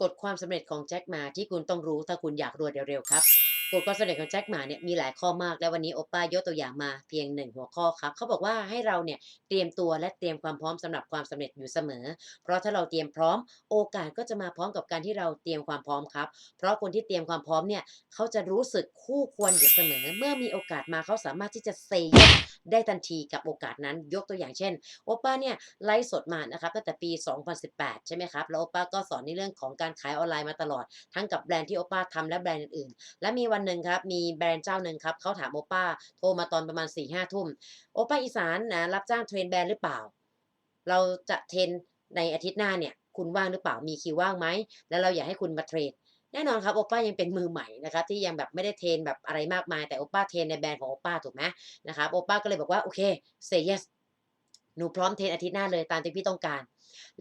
กฎความสำเร็จของแจ็คมาที่คุณต้องรู้ถ้าคุณอยากรวยเร็วๆครับ กฎความสำเร็จของแจ็คหมาเนี่ยมีหลายข้อมาก และวันนี้โอป้ายกตัวอย่างมาเพียงหนึ่งหัวข้อครับเขาบอกว่าให้เราเนี่ยเตรียมตัวและเตรียมความพร้อมสำหรับความสำเร็จอยู่เสมอ เพราะถ้าเราเตรียมพร้อมโอกาสก็จะมาพร้อมกับการที่เราเตรียมความพร้อมครับ เพราะคนที่เตรียมความพร้อมเนี่ยเขาจะรู้สึกคู่ควรอยู่เสมอ เมื่อมีโอกาสมาเขาสามารถที่จะเซยได้ทันทีกับโอกาสนั้นยกตัวอย่างเช่นโอป้าเนี่ยไลฟ์สดมานะครับตั้งแต่ปี 2018 ใช่ไหมครับแล้วโอป้าก็สอนในเรื่องของการขายออนไลน์มาตลอดทั้งกับแบรนด์ที่โอป้าทำและแบรนด์อื่นๆและมีวันหนึ่งครับ มีแบรนด์เจ้าหนึ่งครับเขาถามโอป้าโทรมาตอนประมาณ4 5ทุ่มโอป้าอีสานนะรับจ้างเทรนแบรนด์หรือเปล่า เราจะเทรนในอาทิตย์หน้าเนี่ย คุณว่างหรือเปล่ามีคิวว่างไหมแล้วเราอยากให้คุณมาเทรนแน่นอนครับโอป้ายังเป็นมือใหม่นะครับที่ยังแบบไม่ได้เทรนแบบอะไรมากมายแต่โอป้าเทรนในแบรนด์ของโอป้าถูกไหมนะครับโอป้าก็เลยบอกว่าโอเค say yes หนูพร้อมเทรนอาทิตย์หน้าเลยตามที่พี่ต้องการ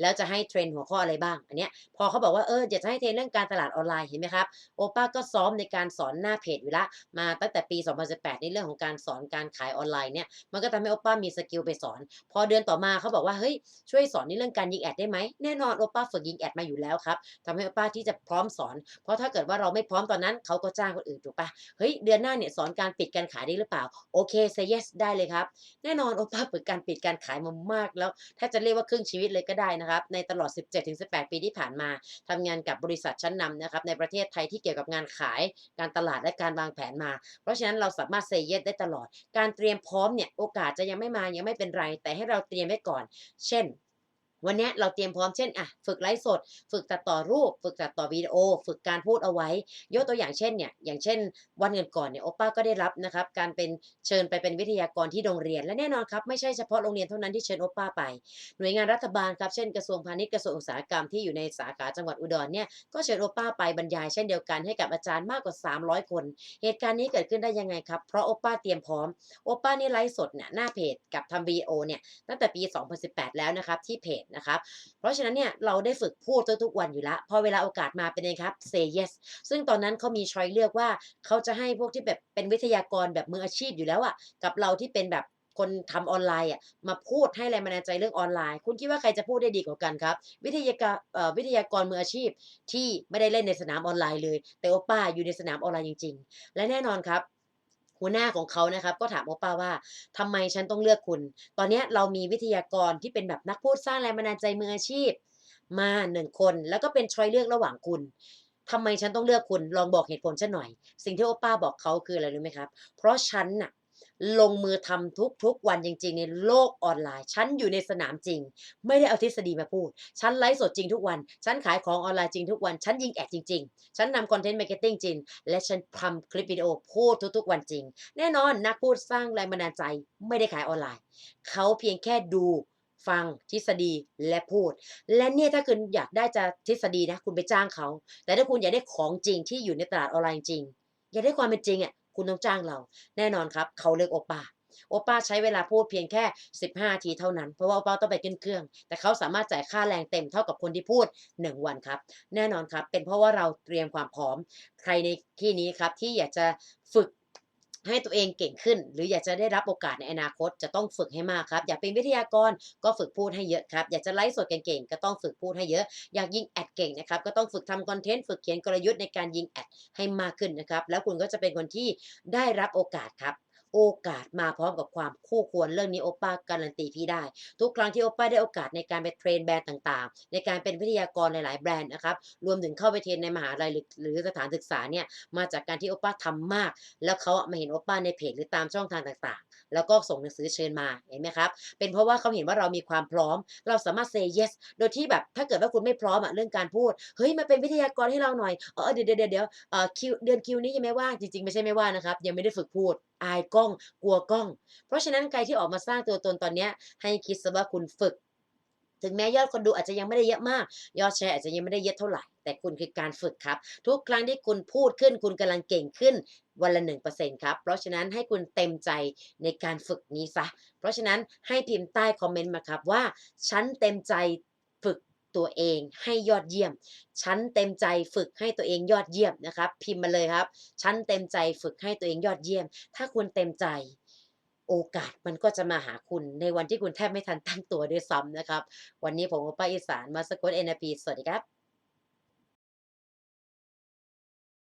แล้วจะให้เทรนหัวข้ออะไรบ้าง อันเนี้ยพอเขาบอกว่าเอออยากจะให้เทรนเรื่องการตลาดออนไลน์เห็นไหมครับโอป้าก็ซ้อมในการสอนหน้าเพจอยู่ละมาตั้งแต่ปี 2018 ในเรื่องของการสอนการขายออนไลน์เนี่ยมันก็ทำให้โอป้ามีสกิลไปสอน พอเดือนต่อมาเขาบอกว่าเฮ้ยช่วยสอนในเรื่องการยิงแอดได้ไหมแน่นอนโอป้าฝึกยิงแอดมาอยู่แล้วครับทำให้โอป้าที่จะพร้อมสอน เพราะถ้าเกิดว่าเราไม่พร้อมตอนนั้นเขาก็จ้างคนอื่นถูกปะเฮ้ยเดือนหน้าเนี่ยสอนการปิดการขายได้หรือเปล่าโอเค say yes ได้เลยครับแน่นอนโอป้าฝึกการปิดการขายมามากแล้วถ้าจะเรียกว่าครึ่งชีวิตเลยก็ได้นะครับ ในตลอด 17-18 ปีที่ผ่านมาทำงานกับบริษัทชั้นนำนะครับในประเทศไทยที่เกี่ยวกับงานขายการตลาดและการวางแผนมา เพราะฉะนั้นเราสามารถเซเยสได้ตลอด การเตรียมพร้อมเนี่ยโอกาสจะยังไม่มายังไม่เป็นไร แต่ให้เราเตรียมไว้ก่อน เช่น วันนี้เราเตรียมพร้อมเช่นอะฝึกไลฟ์สด ฝึกตัดต่อรูป ฝึกตัดต่อวิดีโอ ฝึกการพูดเอาไว้ ยกตัวอย่างเช่นเนี่ยอย่างเช่น วันเงินก่อนเนี่ยโอป้าก็ได้รับนะครับการเป็นเชิญไปเป็นวิทยากรที่โรงเรียน และแน่นอนครับไม่ใช่เฉพาะโรงเรียนเท่านั้นที่เชิญโอป้าไป หน่วยงานรัฐบาลครับเช่นกระทรวงพาณิชย์กระทรวงอุตสาหกรรมที่อยู่ในสาขาจังหวัดอุดรเนี่ยก็เชิญโอป้าไปบรรยายเช่นเดียวกันให้กับอาจารย์มากกว่า 300 คน เหตุการณ์นี้เกิดขึ้นได้ยังไงครับ เพราะโอป้าเตรียมพร้อม โอป้านี่ไลฟ์สดเนี่ยหน้าเพจกับทำวีดีโอเนี่ยตั้งแต่ปี 2018 แล้วนะครับที่เพจนะครับ เพราะฉะนั้นเนี่ยเราได้ฝึกพูดทุกๆวันอยู่แล้วพอเวลาโอกาสมาเป็นไงครับ say yes ซึ่งตอนนั้นเขามีช้อยเลือกว่าเขาจะให้พวกที่แบบเป็นวิทยากรแบบมืออาชีพอยู่แล้วอะ่ะกับเราที่เป็นแบบคนทำออนไลน์อะมาพูดให้แรงบันดาลใจเรื่องออนไลน์ คุณคิดว่าใครจะพูดได้ดีกว่ากันครับ วิทยากรวิทยากรมืออาชีพที่ไม่ได้เล่นในสนามออนไลน์เลย แต่โอป้าอยู่ในสนามออนไลน์จริง ๆ และแน่นอนครับ หัวหน้าของเขานะครับก็ถามโอป้าว่าทำไมฉันต้องเลือกคุณ ตอนนี้เรามีวิทยากรที่เป็นแบบนักพูดสร้างแรงบันดาลใจมืออาชีพ มาหนึ่งคนแล้วก็เป็นชอยเลือกระหว่างคุณทำไมฉันต้องเลือกคุณลองบอกเหตุผลฉันหน่อย สิ่งที่โอป้าบอกเขาคืออะไรรู้ไหมครับ เพราะฉันน่ะ ลงมือทำทุกๆวันจริง ๆ ในโลกออนไลน์ฉันอยู่ในสนามจริง ไม่ได้เอาทฤษฎีมาพูด ฉันไลฟ์สดจริงทุกวัน ฉันขายของออนไลน์จริงทุกวัน ฉันยิงแอดจริง ๆ ฉันนำคอนเทนต์มาร์เก็ตติ้งจริง และฉันทำคลิปวิดีโอพูดทุกๆ วันจริง แน่นอนนักพูดสร้างแรงบันดาลใจ ไม่ได้ขายออนไลน์ เขาเพียงแค่ดูฟังทฤษฎีและพูด และเนี่ยถ้าคุณอยากได้จะทฤษฎีนะคุณไปจ้างเขา แต่ถ้าคุณอยากได้ของจริงที่อยู่ในตลาดออนไลน์จริง อยากได้ความเป็นจริงอะ คุณต้องจ้างเรา แน่นอนครับ เขาเลือกโอป้าโอป้าใช้เวลาพูดเพียงแค่ 15นาทีเท่านั้น เพราะว่าโอป้าต้องไปขึ้นเครื่อง แต่เขาสามารถจ่ายค่าแรงเต็มเท่ากับคนที่พูด 1 วันครับ แน่นอนครับ เป็นเพราะว่าเราเตรียมความพร้อม ใครในที่นี้ครับที่อยากจะฝึก ให้ตัวเองเก่งขึ้น หรืออยากจะได้รับโอกาสในอนาคตจะต้องฝึกให้มากครับ อยากเป็นวิทยากรก็ฝึกพูดให้เยอะครับ อยากจะไลฟ์สดเก่งๆก็ต้องฝึกพูดให้เยอะ อยากยิงแอดเก่งนะครับก็ต้องฝึกทำคอนเทนต์ฝึกเขียนกลยุทธ์ในการยิงแอดให้มากขึ้นนะครับแล้วคุณก็จะเป็นคนที่ได้รับโอกาสครับ โอกาสมาพร้อมกับความคู่ควรเรื่องนี้โอป้าการันตีพี่ได้ ทุกครั้งที่โอป้าได้โอกาสในการไปเทรนแบรนด์ต่างๆ ในการเป็นวิทยากรหลาย ๆ แบรนด์นะครับรวมถึงเข้าไปเทรนในมหาลัยหรือหรือสถานศึกษาเนี่ยมาจากการที่โอป้าทำมาก แล้วเขามาเห็นโอป้าในเพจหรือตามช่องทางต่างๆ แล้วก็ส่งหนังสือเชิญมาเห็นไหมครับเป็นเพราะว่าเขาเห็นว่าเรามีความพร้อม เราสามารถ say yes โดยที่แบบถ้าเกิดว่าคุณไม่พร้อมอะเรื่องการพูดเฮ้ยมาเป็นวิทยากรให้เราหน่อยเออเดี๋ยวเดี๋ยวเดี๋ยวเอ่อคิวเดือนคิวนี้ยังไม่ว่างจริงๆไม่ใช่ไม่ว่างนะครับยังไม่ได้ฝึกพูด อายกล้อง กลัวกล้อง เพราะฉะนั้นใครที่ออกมาสร้างตัวตนตอนนี้ให้คิดซะว่าคุณฝึก ถึงแม้ยอดคนดูอาจจะยังไม่ได้เยอะมาก ยอดแชร์อาจจะยังไม่ได้เยอะเท่าไหร่ แต่คุณคือการฝึกครับ ทุกครั้งที่คุณพูดขึ้น คุณกำลังเก่งขึ้นวันละ1%ครับ เพราะฉะนั้นให้คุณเต็มใจในการฝึกนี้ซะ เพราะฉะนั้นให้พิมพ์ใต้คอมเมนต์มาครับว่า ฉันเต็มใจฝึก ตัวเองให้ยอดเยี่ยม ฉันเต็มใจฝึกให้ตัวเองยอดเยี่ยมนะครับ พิมพ์มาเลยครับ ฉันเต็มใจฝึกให้ตัวเองยอดเยี่ยม ถ้าคุณเต็มใจ โอกาสมันก็จะมาหาคุณในวันที่คุณแทบไม่ทันตั้งตัวด้วยซ้ำนะครับ วันนี้ผมโอป้าอีสานมาสกลเอ็นพีสวัสดีครับ